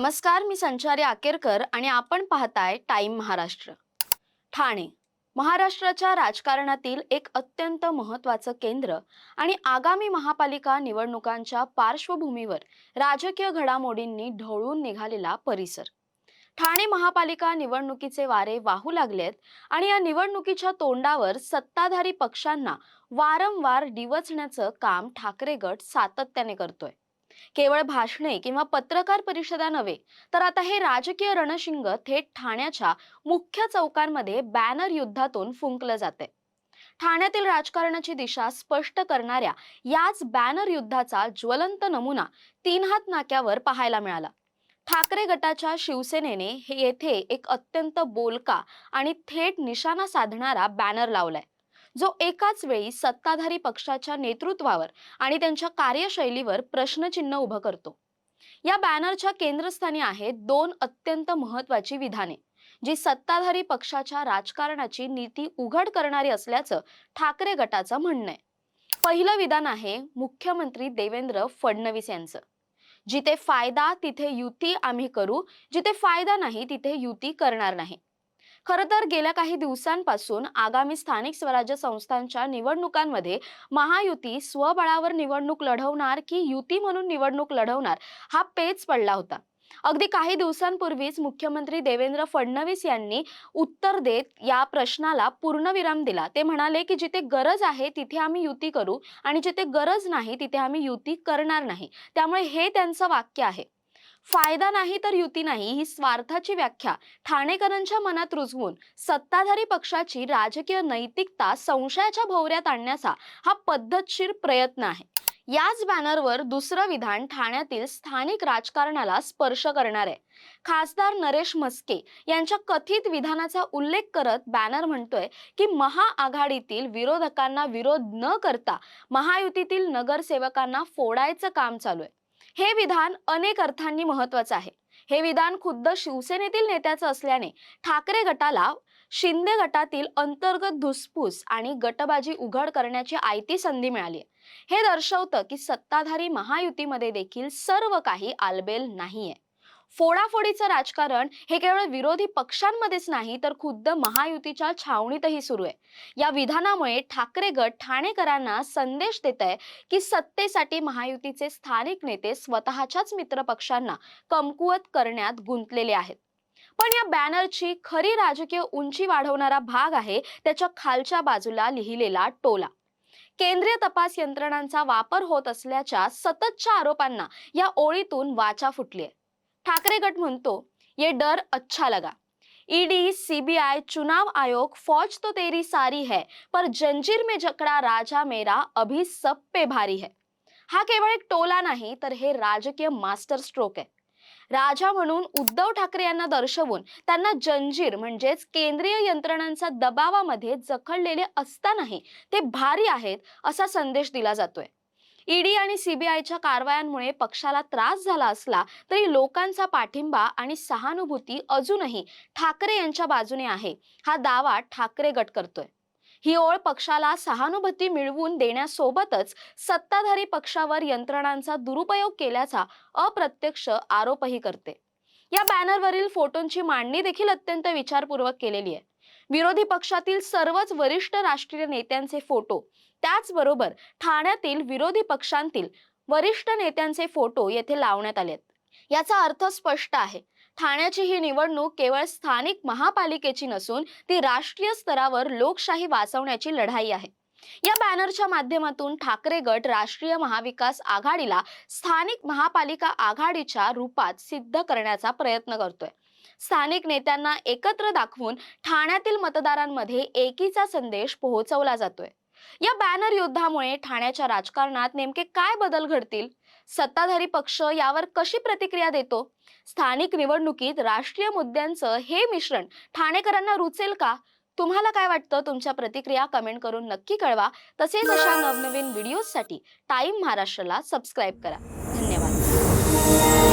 नमस्कार मी संचारी आकेरकर आणि आपण पाहताय टाइम महाराष्ट्र. ठाणे महाराष्ट्राच्या राजकारणातील एक अत्यंत महत्वाचं केंद्र आणि आगामी महापालिका निवडणुकांच्या पार्श्वभूमीवर राजकीय घडामोडींनी ढवळून निघालेला परिसर. ठाणे महापालिका निवडणुकीचे वारे वाहू लागलेत आणि या निवडणुकीच्या तोंडावर सत्ताधारी पक्षांना वारंवार डिवचण्याचं काम ठाकरे गट सातत्याने करतोय. केवळ भाषणे किंवा पत्रकार परिषदा नव्हे तर आता हे राजकीय रणशिंग थेट ठाण्याच्या मुख्य चौकांमध्ये बॅनर युद्धातून फुंकलं जाते ठाण्यातील राजकारणाची दिशा स्पष्ट करणाऱ्या याच बॅनर युद्धाचा ज्वलंत नमुना तीन हात नाक्यावर पाहायला मिळाला. ठाकरे गटाच्या शिवसेनेने हे येथे एक अत्यंत बोलका आणि थेट निशाणा साधणारा बॅनर लावलाय. जो एकाच वेळी सत्ताधारी पक्षाच्या नेतृत्वावर आणि त्यांच्या कार्यशैलीवर प्रश्नचिन्ह उभं करतो. या बॅनरच्या केंद्रस्थानी आहेत दोन अत्यंत महत्वाची विधाने जी सत्ताधारी पक्षाच्या राजकारणाची नीती उघड करणारी असल्याचं ठाकरे गटाचं म्हणणं आहे. पहिलं विधान आहे मुख्यमंत्री देवेंद्र फडणवीस यांचं. जिथे फायदा तिथे युती आम्ही करू जिथे फायदा नाही तिथे युती करणार नाही. खरं तर गेल्या काही दिवसांपासून आगामी स्थानिक स्वराज्य संस्थांच्या निवडणुकांमध्ये महायुती स्वबळावर निवडणूक लढवणार की युती म्हणून निवडणूक लढवणार हा पेच पडला होता. अगदी काही दिवसांपूर्वीच मुख्यमंत्री देवेंद्र फडणवीस यांनी उत्तर देत या प्रश्नाला पूर्णविराम दिला. ते म्हणाले की जिथे गरज आहे तिथे आम्ही युती करू आणि जिथे गरज नाही तिथे आम्ही युती करणार नाही. त्यामुळे हे त्यांचं वाक्य आहे. फायदा नाही तर युती नाही ही स्वार्थाची व्याख्या. ठाणेकरांच्या मनात रुजवून सत्ताधारी पक्षाची राजकीय नैतिकता संशयाच्या भोवऱ्यात आणण्याचा हा पद्धतशीर प्रयत्न आहे. याच बॅनरवर दुसरं विधान ठाण्यातील स्थानिक राजकारणाला स्पर्श करणार आहे. खासदार नरेश म्हस्के यांच्या कथित विधानाचा उल्लेख करत बॅनर म्हणतोय की महाआघाडीतील विरोधकांना विरोध न करता महायुतीतील नगरसेवकांना फोडायचं काम चालू आहे. हे विधान अनेक अर्थांनी महत्वाचं आहे. हे विधान खुद्द शिवसेनेतील नेत्याचं असल्याने ठाकरे गटाला शिंदे गटातील अंतर्गत धुसफूस आणि गटबाजी उघड करण्याची आयती संधी मिळाली. आहे हे दर्शवतं की सत्ताधारी महायुतीमध्ये देखील सर्व काही आलबेल नाहीये. फोडाफोडीचं राजकारण हे केवळ विरोधी पक्षांमध्येच नाही तर खुद्द महायुतीच्या छावणीतही सुरू आहे. या विधानामुळे ठाकरे गट ठाणेकरांना संदेश देत आहे की सत्तेसाठी महायुतीचे स्थानिक नेते स्वतःच्याच मित्र पक्षांना कमकुवत करण्यात गुंतलेले आहेत. पण या बॅनरची खरी राजकीय उंची वाढवणारा भाग आहे त्याच्या खालच्या बाजूला लिहिलेला टोला. केंद्रीय तपास यंत्रणांचा वापर होत असल्याच्या सततच्या आरोपांना या ओळीतून वाचा फुटली आहे. ठाकरे गट म्हणतो ये डर अच्छा लगा. ईडी सीबीआई चुनाव आयोग फौज तो तेरी सारी है पर जंजीर में जकड़ा राजा मेरा अभी सब पे भारी है। हा केवळ एक टोला नाही तर हे राजकीय मास्टर स्ट्रोक आहे राजा म्हणून उद्धव ठाकरे यांना दर्शवून त्यांना जंजीर म्हणजेच केंद्रीय यंत्रणांचा दबावामध्ये जखडलेले असतानाही ते भारी आहेत असा संदेश दिला जातोय. ईडी आणि सीबीआयच्या कारवायांमुळे पक्षाला त्रास झाला असला तरी लोकांचा पाठिंबा आणि सहानुभूती अजूनही ठाकरे यांच्या बाजूने आहे. हा दावा ठाकरे गट करतोय. ही ओळ पक्षाला सहानुभूती मिळवून देण्यासोबतच सत्ताधारी पक्षावर यंत्रणांचा दुरुपयोग केल्याचा अप्रत्यक्ष आरोपही करते. या बॅनरवरील फोटोंची मांडणी देखील अत्यंत विचारपूर्वक केलेली आहे. विरोधी पक्षातील सर्वच वरिष्ठ राष्ट्रीय नेत्यांचे फोटो. त्याचबरोबर ठाण्यातील विरोधी पक्षांतील वरिष्ठ नेत्यांचे फोटो येथे लावण्यात आलेत. याचा अर्थ स्पष्ट आहे. ठाण्याची ही निवडणूक केवळ स्थानिक महापालिकेची नसून ती राष्ट्रीय स्तरावर लोकशाही वाचवण्याची लढाई आहे. या बॅनरच्या माध्यमातून ठाकरे गट राष्ट्रीय महाविकास आघाडीला स्थानिक महापालिका आघाडीच्या रूपात सिद्ध करण्याचा प्रयत्न करतोय. स्थानिक नेत्यांना एकत्र दाखवून ठाण्यातील मतदारांमध्ये एकीचा संदेश पोहोचवला जातोय. या बॅनर युद्धामुळे ठाण्याच्या राजकारणात नेमके काय बदल घडतील? सत्ताधारी पक्ष यावर कशी प्रतिक्रिया देतो? स्थानिक निवडणुकीत राष्ट्रीय मुद्द्यांचं हे मिश्रण ठाणेकरांना रुचेल का? तुम्हाला काय वाटतं? तुमच्या प्रतिक्रिया कमेंट करून नक्की कळवा. तसेच अशा नवनवीन व्हिडिओजसाठी टाइम महाराष्ट्राला सबस्क्राईब करा. धन्यवाद.